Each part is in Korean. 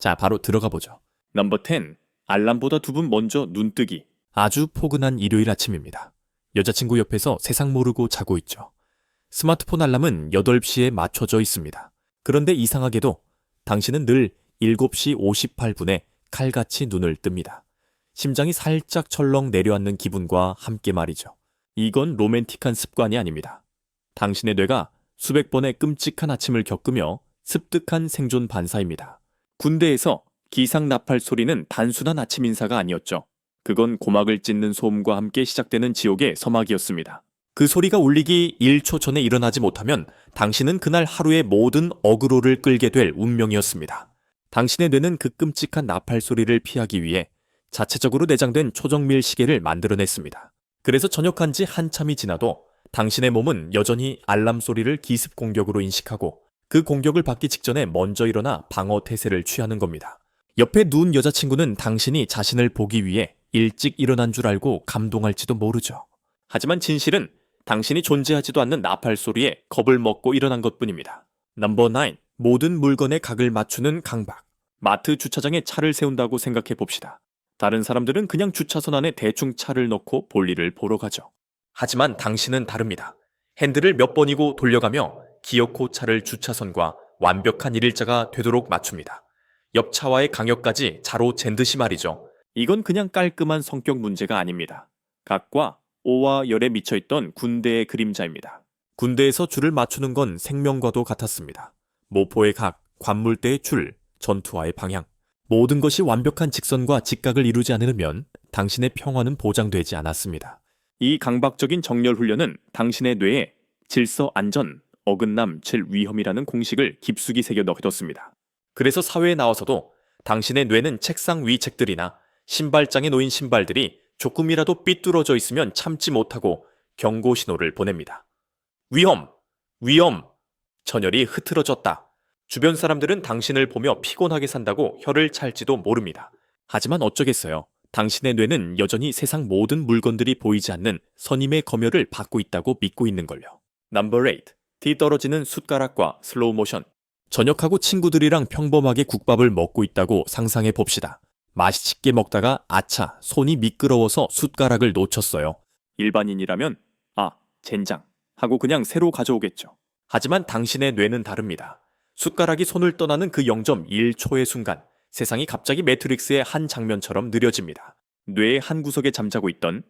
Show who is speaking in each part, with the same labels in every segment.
Speaker 1: 자, 바로 들어가 보죠.
Speaker 2: 넘버 10. 알람보다 두 분 먼저 눈뜨기.
Speaker 1: 아주 포근한 일요일 아침입니다. 여자친구 옆에서 세상 모르고 자고 있죠. 스마트폰 알람은 8시에 맞춰져 있습니다. 그런데 이상하게도 당신은 늘 7시 58분에 칼같이 눈을 뜹니다. 심장이 살짝 철렁 내려앉는 기분과 함께 말이죠. 이건 로맨틱한 습관이 아닙니다. 당신의 뇌가 수백 번의 끔찍한 아침을 겪으며 습득한 생존 반사입니다.
Speaker 2: 군대에서 기상 나팔 소리는 단순한 아침 인사가 아니었죠. 그건 고막을 찢는 소음과 함께 시작되는 지옥의 서막이었습니다.
Speaker 1: 그 소리가 울리기 1초 전에 일어나지 못하면 당신은 그날 하루의 모든 어그로를 끌게 될 운명이었습니다. 당신의 뇌는 그 끔찍한 나팔 소리를 피하기 위해 자체적으로 내장된 초정밀 시계를 만들어냈습니다. 그래서 전역한 지 한참이 지나도 당신의 몸은 여전히 알람 소리를 기습 공격으로 인식하고 그 공격을 받기 직전에 먼저 일어나 방어 태세를 취하는 겁니다. 옆에 누운 여자친구는 당신이 자신을 보기 위해 일찍 일어난 줄 알고 감동할지도 모르죠.
Speaker 2: 하지만 진실은 당신이 존재하지도 않는 나팔 소리에 겁을 먹고 일어난 것 뿐입니다.
Speaker 1: 넘버 9. 모든 물건의 각을 맞추는 강박.
Speaker 2: 마트 주차장에 차를 세운다고 생각해 봅시다. 다른 사람들은 그냥 주차선 안에 대충 차를 넣고 볼일을 보러 가죠.
Speaker 1: 하지만 당신은 다릅니다. 핸들을 몇 번이고 돌려가며 기어코 차를 주차선과 완벽한 일일자가 되도록 맞춥니다. 옆 차와의 강역까지 자로 잰 듯이 말이죠.
Speaker 2: 이건 그냥 깔끔한 성격 문제가 아닙니다. 각과 오와 열에 미쳐있던 군대의 그림자입니다.
Speaker 1: 군대에서 줄을 맞추는 건 생명과도 같았습니다. 모포의 각, 관물대의 줄, 전투와의 방향. 모든 것이 완벽한 직선과 직각을 이루지 않으면 당신의 평화는 보장되지 않았습니다.
Speaker 2: 이 강박적인 정렬 훈련은 당신의 뇌에 질서 안전, 어긋남, 질 위험이라는 공식을 깊숙이 새겨 넣어뒀습니다.
Speaker 1: 그래서 사회에 나와서도 당신의 뇌는 책상 위 책들이나 신발장에 놓인 신발들이 조금이라도 삐뚤어져 있으면 참지 못하고 경고 신호를 보냅니다. 위험! 위험! 전열이 흐트러졌다. 주변 사람들은 당신을 보며 피곤하게 산다고 혀를 찰지도 모릅니다. 하지만 어쩌겠어요. 당신의 뇌는 여전히 세상 모든 물건들이 보이지 않는 선임의 검열을 받고 있다고 믿고 있는 걸요.
Speaker 2: 넘버 8. 뒤 떨어지는 숟가락과 슬로우 모션.
Speaker 1: 저녁하고 친구들이랑 평범하게 국밥을 먹고 있다고 상상해 봅시다. 맛있게 먹다가 아차, 손이 미끄러워서 숟가락을 놓쳤어요.
Speaker 2: 일반인이라면 아, 젠장 하고 그냥 새로 가져오겠죠.
Speaker 1: 하지만 당신의 뇌는 다릅니다. 숟가락이 손을 떠나는 그 0.1초의 순간, 세상이 갑자기 매트릭스의 한 장면처럼 느려집니다.
Speaker 2: 뇌의 한 구석에 잠자고 있던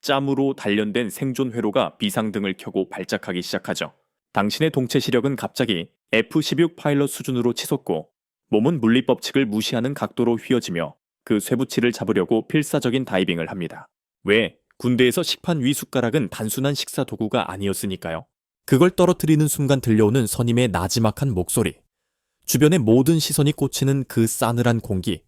Speaker 2: 짬으로 단련된 생존 회로가 비상등을 켜고 발작하기 시작하죠. 당신의 동체 시력은 갑자기 F-16 파일럿 수준으로 치솟고 몸은 물리 법칙을 무시하는 각도로 휘어지며 그 쇠붙이를 잡으려고 필사적인 다이빙을 합니다. 왜? 군대에서 식판 위 숟가락은 단순한 식사 도구가 아니었으니까요.
Speaker 1: 그걸 떨어뜨리는 순간 들려오는 선임의 나지막한 목소리. 주변의 모든 시선이 꽂히는 그 싸늘한 공기.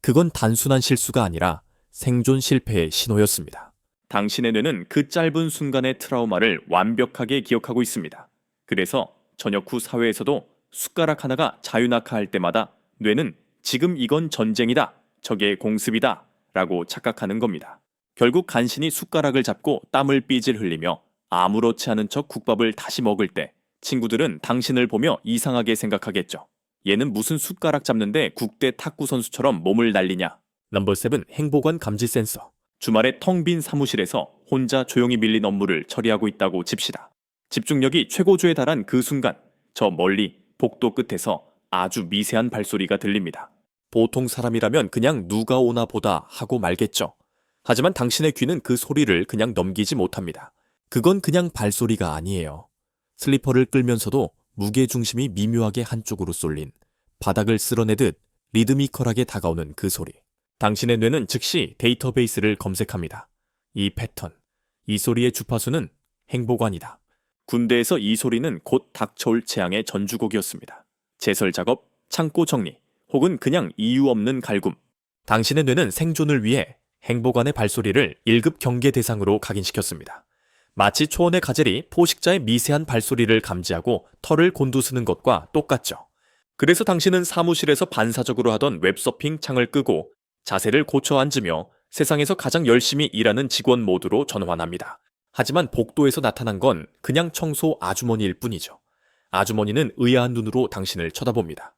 Speaker 1: 그건 단순한 실수가 아니라 생존 실패의 신호였습니다.
Speaker 2: 당신의 뇌는 그 짧은 순간의 트라우마를 완벽하게 기억하고 있습니다. 그래서 저녁 후 사회에서도 숟가락 하나가 자유낙하할 때마다 뇌는 지금 이건 전쟁이다, 저게 공습이다 라고 착각하는 겁니다. 결국 간신히 숟가락을 잡고 땀을 삐질 흘리며 아무렇지 않은 척 국밥을 다시 먹을 때 친구들은 당신을 보며 이상하게 생각하겠죠. 얘는 무슨 숟가락 잡는데 국대 탁구 선수처럼 몸을 날리냐.
Speaker 1: 넘버 7 행보관 감지 센서.
Speaker 2: 주말에 텅 빈 사무실에서 혼자 조용히 밀린 업무를 처리하고 있다고 칩시다. 집중력이 최고조에 달한 그 순간 저 멀리 복도 끝에서 아주 미세한 발소리가 들립니다.
Speaker 1: 보통 사람이라면 그냥 누가 오나 보다 하고 말겠죠. 하지만 당신의 귀는 그 소리를 그냥 넘기지 못합니다. 그건 그냥 발소리가 아니에요. 슬리퍼를 끌면서도 무게 중심이 미묘하게 한쪽으로 쏠린 바닥을 쓸어내듯 리드미컬하게 다가오는 그 소리. 당신의 뇌는 즉시 데이터베이스를 검색합니다. 이 패턴, 이 소리의 주파수는 행보관이다.
Speaker 2: 군대에서 이 소리는 곧 닥쳐올 재앙의 전주곡이었습니다. 제설 작업, 창고 정리, 혹은 그냥 이유 없는 갈굼.
Speaker 1: 당신의 뇌는 생존을 위해 행보관의 발소리를 1급 경계 대상으로 각인시켰습니다. 마치 초원의 가젤이 포식자의 미세한 발소리를 감지하고 털을 곤두쓰는 것과 똑같죠. 그래서 당신은 사무실에서 반사적으로 하던 웹서핑 창을 끄고 자세를 고쳐 앉으며 세상에서 가장 열심히 일하는 직원 모드로 전환합니다. 하지만 복도에서 나타난 건 그냥 청소 아주머니일 뿐이죠. 아주머니는 의아한 눈으로 당신을 쳐다봅니다.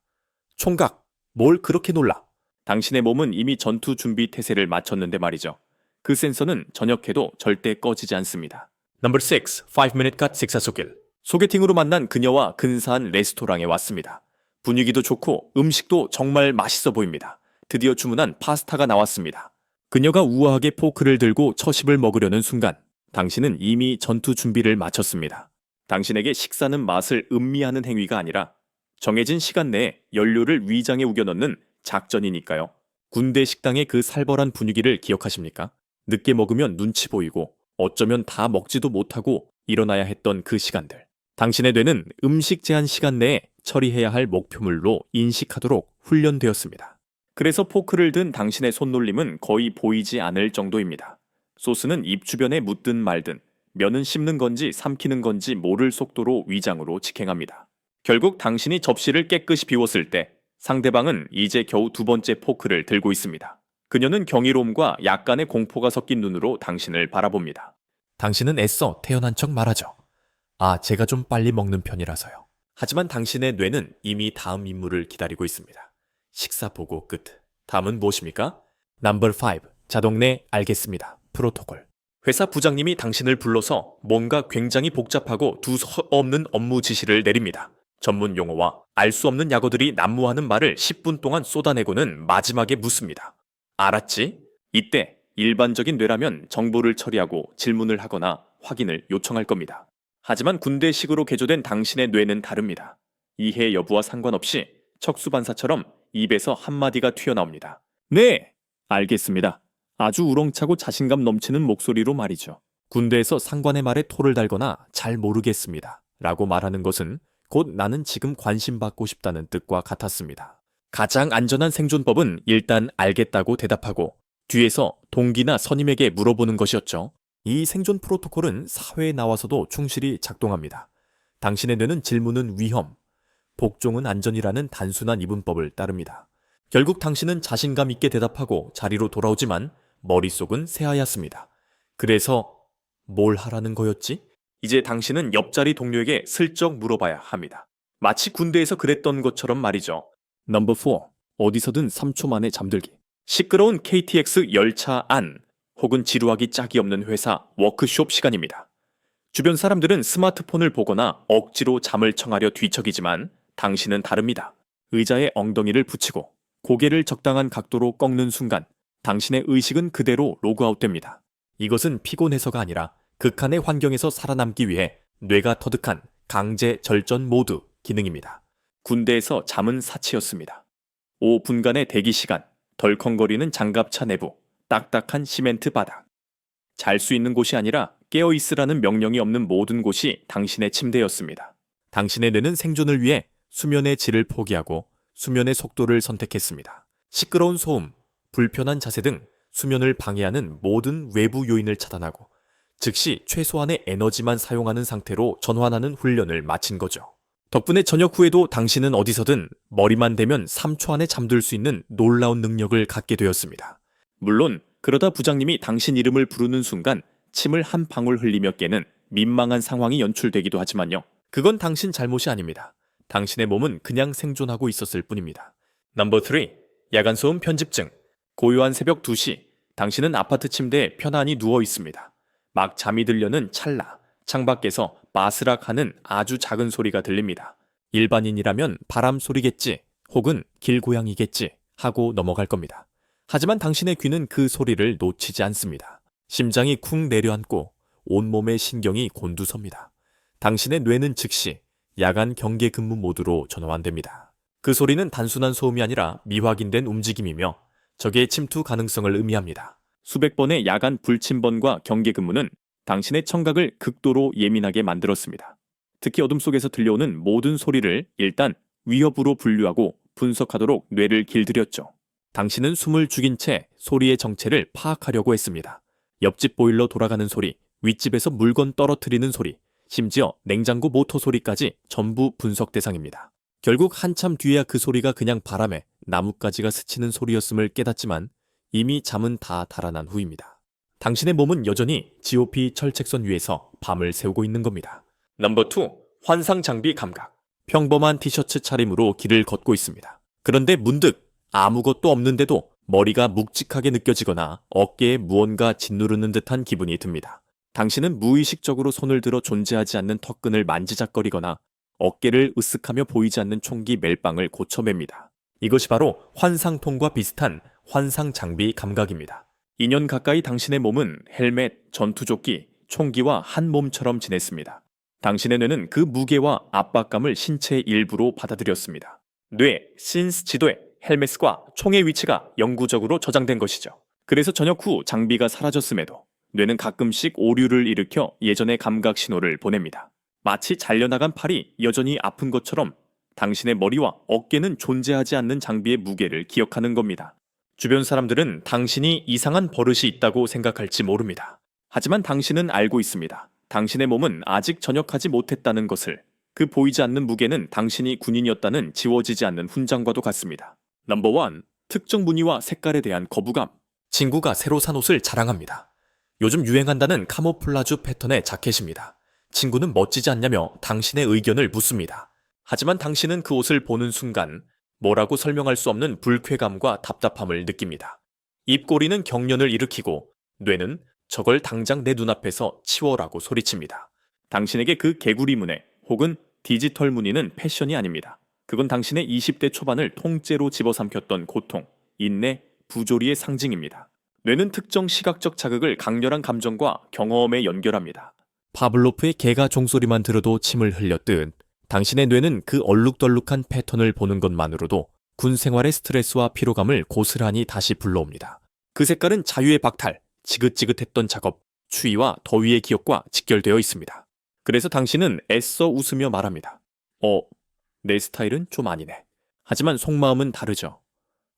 Speaker 1: 총각, 뭘 그렇게 놀라?
Speaker 2: 당신의 몸은 이미 전투 준비 태세를 마쳤는데 말이죠. 그 센서는 저녁해도 절대 꺼지지 않습니다.
Speaker 1: Number 6. 5-minute cut 식사소길.
Speaker 2: 소개팅으로 만난 그녀와 근사한 레스토랑에 왔습니다. 분위기도 좋고 음식도 정말 맛있어 보입니다. 드디어 주문한 파스타가 나왔습니다. 그녀가 우아하게 포크를 들고 처십을 먹으려는 순간 당신은 이미 전투 준비를 마쳤습니다. 당신에게 식사는 맛을 음미하는 행위가 아니라 정해진 시간 내에 연료를 위장에 우겨 넣는 작전이니까요. 군대 식당의 그 살벌한 분위기를 기억하십니까? 늦게 먹으면 눈치 보이고 어쩌면 다 먹지도 못하고 일어나야 했던 그 시간들. 당신의 뇌는 음식 제한 시간 내에 처리해야 할 목표물로 인식하도록 훈련되었습니다. 그래서 포크를 든 당신의 손놀림은 거의 보이지 않을 정도입니다. 소스는 입 주변에 묻든 말든 면은 씹는 건지 삼키는 건지 모를 속도로 위장으로 직행합니다. 결국 당신이 접시를 깨끗이 비웠을 때 상대방은 이제 겨우 두 번째 포크를 들고 있습니다. 그녀는 경이로움과 약간의 공포가 섞인 눈으로 당신을 바라봅니다.
Speaker 1: 당신은 애써 태어난 척 말하죠. 아, 제가 좀 빨리 먹는 편이라서요. 하지만 당신의 뇌는 이미 다음 임무를 기다리고 있습니다. 식사 보고 끝. 다음은 무엇입니까? 넘버 5. 자동 내 알겠습니다. 프로토콜. 회사 부장님이 당신을 불러서 뭔가 굉장히 복잡하고 두서 없는 업무 지시를 내립니다. 전문 용어와 알 수 없는 약어들이 난무하는 말을 10분 동안 쏟아내고는 마지막에 묻습니다. 알았지? 이때 일반적인 뇌라면 정보를 처리하고 질문을 하거나 확인을 요청할 겁니다. 하지만 군대식으로 개조된 당신의 뇌는 다릅니다. 이해 여부와 상관없이 척수반사처럼 입에서 한마디가 튀어나옵니다. 네, 알겠습니다. 아주 우렁차고 자신감 넘치는 목소리로 말이죠. 군대에서 상관의 말에 토를 달거나 잘 모르겠습니다. 라고 말하는 것은 곧 나는 지금 관심받고 싶다는 뜻과 같았습니다. 가장 안전한 생존법은 일단 알겠다고 대답하고 뒤에서 동기나 선임에게 물어보는 것이었죠. 이 생존 프로토콜은 사회에 나와서도 충실히 작동합니다. 당신의 뇌는 질문은 위험, 복종은 안전이라는 단순한 이분법을 따릅니다. 결국 당신은 자신감 있게 대답하고 자리로 돌아오지만 머릿속은 새하얗습니다. 그래서 뭘 하라는 거였지? 이제 당신은 옆자리 동료에게 슬쩍 물어봐야 합니다. 마치 군대에서 그랬던 것처럼 말이죠. 넘버 4. 어디서든 3초 만에 잠들기. 시끄러운 KTX 열차 안 혹은 지루하기 짝이 없는 회사 워크숍 시간입니다. 주변 사람들은 스마트폰을 보거나 억지로 잠을 청하려 뒤척이지만 당신은 다릅니다. 의자에 엉덩이를 붙이고 고개를 적당한 각도로 꺾는 순간 당신의 의식은 그대로 로그아웃됩니다. 이것은 피곤해서가 아니라 극한의 환경에서 살아남기 위해 뇌가 터득한 강제 절전 모드 기능입니다. 군대에서 잠은 사치였습니다. 5분간의 대기 시간, 덜컹거리는 장갑차 내부, 딱딱한 시멘트 바닥. 잘 수 있는 곳이 아니라 깨어 있으라는 명령이 없는 모든 곳이 당신의 침대였습니다. 당신의 뇌는 생존을 위해 수면의 질을 포기하고 수면의 속도를 선택했습니다. 시끄러운 소음, 불편한 자세 등 수면을 방해하는 모든 외부 요인을 차단하고 즉시 최소한의 에너지만 사용하는 상태로 전환하는 훈련을 마친 거죠. 덕분에 저녁 후에도 당신은 어디서든 머리만 대면 3초 안에 잠들 수 있는 놀라운 능력을 갖게 되었습니다. 물론 그러다 부장님이 당신 이름을 부르는 순간 침을 한 방울 흘리며 깨는 민망한 상황이 연출되기도 하지만요. 그건 당신 잘못이 아닙니다. 당신의 몸은 그냥 생존하고 있었을 뿐입니다. 넘버 3. 야간 소음 편집증. 고요한 새벽 2시. 당신은 아파트 침대에 편안히 누워 있습니다. 막 잠이 들려는 찰나. 창밖에서 바스락 하는 아주 작은 소리가 들립니다. 일반인이라면 바람 소리겠지, 혹은 길고양이겠지 하고 넘어갈 겁니다. 하지만 당신의 귀는 그 소리를 놓치지 않습니다. 심장이 쿵 내려앉고 온몸의 신경이 곤두섭니다. 당신의 뇌는 즉시 야간 경계 근무 모드로 전환됩니다. 그 소리는 단순한 소음이 아니라 미확인된 움직임이며 적의 침투 가능성을 의미합니다. 수백 번의 야간 불침번과 경계 근무는 당신의 청각을 극도로 예민하게 만들었습니다. 특히 어둠 속에서 들려오는 모든 소리를 일단 위협으로 분류하고 분석하도록 뇌를 길들였죠. 당신은 숨을 죽인 채 소리의 정체를 파악하려고 했습니다. 옆집 보일러 돌아가는 소리, 윗집에서 물건 떨어뜨리는 소리, 심지어 냉장고 모터 소리까지 전부 분석 대상입니다. 결국 한참 뒤에야 그 소리가 그냥 바람에 나뭇가지가 스치는 소리였음을 깨닫지만 이미 잠은 다 달아난 후입니다. 당신의 몸은 여전히 GOP 철책선 위에서 밤을 새우고 있는 겁니다. 넘버 2. 환상 장비 감각. 평범한 티셔츠 차림으로 길을 걷고 있습니다. 그런데 문득 아무것도 없는데도 머리가 묵직하게 느껴지거나 어깨에 무언가 짓누르는 듯한 기분이 듭니다. 당신은 무의식적으로 손을 들어 존재하지 않는 턱끈을 만지작거리거나 어깨를 으쓱하며 보이지 않는 총기 멜빵을 고쳐맵니다. 이것이 바로 환상통과 비슷한 환상 장비 감각입니다.
Speaker 2: 2년 가까이 당신의 몸은 헬멧, 전투조끼, 총기와 한 몸처럼 지냈습니다. 당신의 뇌는 그 무게와 압박감을 신체의 일부로 받아들였습니다. 뇌, 신스 지도에 헬멧과 총의 위치가 영구적으로 저장된 것이죠. 그래서 저녁 후 장비가 사라졌음에도 뇌는 가끔씩 오류를 일으켜 예전의 감각 신호를 보냅니다. 마치 잘려나간 팔이 여전히 아픈 것처럼 당신의 머리와 어깨는 존재하지 않는 장비의 무게를 기억하는 겁니다. 주변 사람들은 당신이 이상한 버릇이 있다고 생각할지 모릅니다. 하지만 당신은 알고 있습니다. 당신의 몸은 아직 전역하지 못했다는 것을. 그 보이지 않는 무게는 당신이 군인이었다는 지워지지 않는 훈장과도 같습니다. 넘버 원, 특정 무늬와 색깔에 대한 거부감.
Speaker 1: 친구가 새로 산 옷을 자랑합니다. 요즘 유행한다는 카모플라주 패턴의 자켓입니다. 친구는 멋지지 않냐며 당신의 의견을 묻습니다. 하지만 당신은 그 옷을 보는 순간 뭐라고 설명할 수 없는 불쾌감과 답답함을 느낍니다. 입꼬리는 경련을 일으키고 뇌는 저걸 당장 내 눈앞에서 치워라고 소리칩니다.
Speaker 2: 당신에게 그 개구리 무늬 혹은 디지털 무늬는 패션이 아닙니다. 그건 당신의 20대 초반을 통째로 집어삼켰던 고통, 인내, 부조리의 상징입니다. 뇌는 특정 시각적 자극을 강렬한 감정과 경험에 연결합니다.
Speaker 1: 파블로프의 개가 종소리만 들어도 침을 흘렸듯 당신의 뇌는 그 얼룩덜룩한 패턴을 보는 것만으로도 군 생활의 스트레스와 피로감을 고스란히 다시 불러옵니다. 그 색깔은 자유의 박탈, 지긋지긋했던 작업, 추위와 더위의 기억과 직결되어 있습니다. 그래서 당신은 애써 웃으며 말합니다. 어, 내 스타일은 좀 아니네. 하지만 속마음은 다르죠.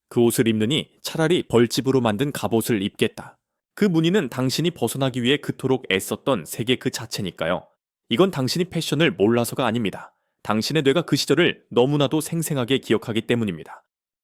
Speaker 1: 그 옷을 입느니 차라리 벌집으로 만든 갑옷을 입겠다. 그 무늬는 당신이 벗어나기 위해 그토록 애썼던 세계 그 자체니까요. 이건 당신이 패션을 몰라서가 아닙니다. 당신의 뇌가 그 시절을 너무나도 생생하게 기억하기 때문입니다.